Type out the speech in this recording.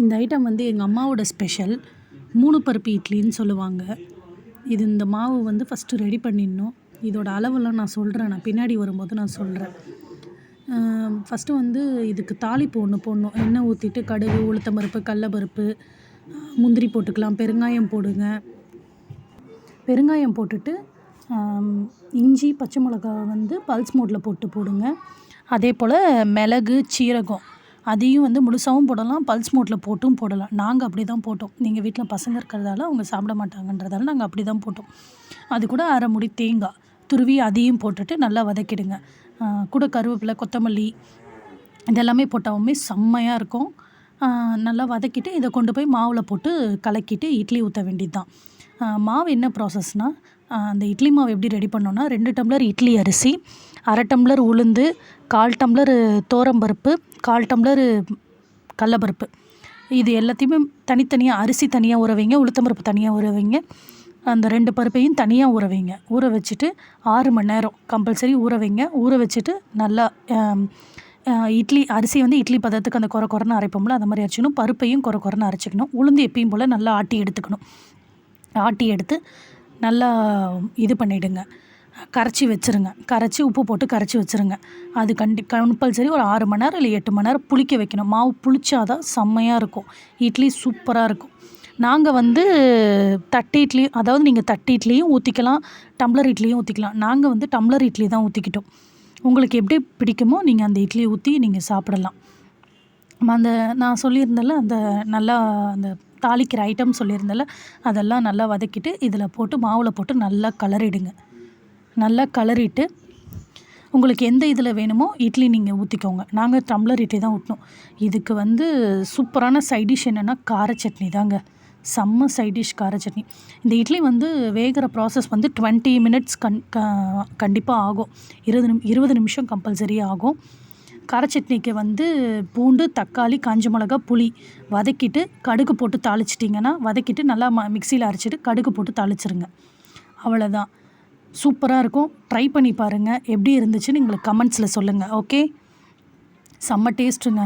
இந்த ஐட்டம் வந்து எங்கள் அம்மாவோட ஸ்பெஷல் மூணு பருப்பு இட்லின்னு சொல்லுவாங்க. இது இந்த மாவு வந்து ஃபஸ்ட்டு ரெடி பண்ணிடணும். இதோட அளவெல்லாம் நான் சொல்கிறேன் நான் பின்னாடி வரும்போது நான் சொல்கிறேன் ஃபஸ்ட்டு வந்து இதுக்கு தாளிப்பு ஒன்று போடணும். எண்ணெய் ஊற்றிட்டு கடுகு உளுத்தம் பருப்பு கடலப்பருப்பு முந்திரி போட்டுக்கலாம். பெருங்காயம் போடுங்க. பெருங்காயம் போட்டுட்டு இஞ்சி பச்சை மிளகா வந்து பல்ஸ் மோட்டில் போட்டு போடுங்க. அதே போல் மிளகு சீரகம். அதையும் வந்து முழுசாகவும் போடலாம் பல்ஸ் மோட்டில் போட்டும் போடலாம். நாங்கள் அப்படி தான் போட்டோம். நீங்கள் வீட்டில் பசங்க இருக்கிறதால அவங்க சாப்பிட மாட்டாங்கன்றதால நாங்கள் அப்படி தான் போட்டோம். அது கூட அரை முடி தேங்காய். துருவி அதையும் போட்டுட்டு நல்லா வதக்கிடுங்க. கூட கருவேப்பிலை கொத்தமல்லி இதெல்லாமே போட்டாலுமே செம்மையாக இருக்கும். நல்லா வதக்கிட்டு இதை கொண்டு போய் மாவில் போட்டு கலக்கிட்டு இட்லி ஊற்ற வேண்டியது தான் மாவு என்ன ப்ராசஸ்னால் அந்த இட்லி மாவு எப்படி ரெடி பண்ணோன்னா ரெண்டு டம்ளர் இட்லி அரிசி அரை டம்ளர் உளுந்து கால் டம்ளர் பருப்பு கால் டம்ளர் கடலப்பருப்பு. இது எல்லாத்தையுமே தனித்தனியாக அரிசி தனியாக ஊற வைங்க உளுத்தம்பருப்பு தனியாக ஊற வைங்க. அந்த ரெண்டு பருப்பையும் தனியாக ஊற வைங்க. ஊற வச்சுட்டு ஆறு மணி நேரம் கம்பல்சரி ஊற வைங்க. ஊற வச்சுட்டு நல்லா இட்லி அரிசி வந்து இட்லி பதத்துக்கு அந்த குறை குறைன்னு அரைப்போம்ல அந்த மாதிரி அரைச்சிக்கணும். பருப்பையும் குறை குறைன்னு அரைச்சிக்கணும். உளுந்து எப்பயும் போல் நல்லா ஆட்டி எடுத்துக்கணும். ஆட்டி எடுத்து நல்லா இது பண்ணிவிடுங்க கரைச்சி வச்சுருங்க. கரைச்சி உப்பு போட்டு கரைச்சி வச்சுருங்க. அது கண்டி கம்பல்சரி ஒரு ஆறு மணி நேரம் இல்லை எட்டு மணி நேரம் புளிக்க வைக்கணும். மாவு புளிச்சாதான் செம்மையாக இருக்கும். இட்லி சூப்பராக இருக்கும். நாங்கள் வந்து தட்டு இட்லி அதாவது நீங்கள் தட்டு இட்லியும் ஊற்றிக்கலாம் டம்ளர் இட்லியும் ஊற்றிக்கலாம் நாங்கள் வந்து டம்ளர் இட்லி தான் ஊற்றிக்கிட்டோம் உங்களுக்கு எப்படி பிடிக்குமோ நீங்கள் அந்த இட்லியை ஊற்றி நீங்கள் சாப்பிடலாம். அந்த நான் சொல்லியிருந்தேன்ல அந்த நல்லா அந்த தாளிக்கிற ஐட்டம் சொல்லியிருந்தேன்ல அதெல்லாம் நல்லா வதக்கிட்டு இதில் போட்டு மாவில் போட்டு நல்லா கலரிடுங்க. நல்லா கலரிட்டு உங்களுக்கு எந்த இதில் வேணுமோ இட்லி நீங்கள் ஊற்றிக்கோங்க நாங்கள் டம்ளர் இட்லி தான் ஊற்றினோம் இதுக்கு வந்து சூப்பரான சைடிஷ் என்னென்னா கார சட்னி தாங்க. செம்ம சைடிஷ் கார சட்னி. இந்த இட்லி வந்து வேகிற ப்ராசஸ் வந்து டுவெண்ட்டி மினிட்ஸ் கண் க கண்டிப்பாக ஆகும். இருபது நிமி இருபது நிமிஷம் கம்பல்சரி ஆகும். கார சட்னிக்கு வந்து பூண்டு தக்காளி காஞ்ச மிளகா புளி வதக்கிட்டு கடுகு போட்டு தாளிச்சிட்டிங்கன்னா வதக்கிட்டு நல்லா ம மிக்சியில் அரைச்சிட்டு கடுகு போட்டு தாளிச்சிருங்க. அவ்வளோதான் சூப்பராக இருக்கும். ட்ரை பண்ணி பாருங்கள் எப்படி இருந்துச்சுன்னு எங்களுக்கு கமெண்ட்ஸில் சொல்லுங்கள் ஓகே செம்ம டேஸ்ட்டுங்க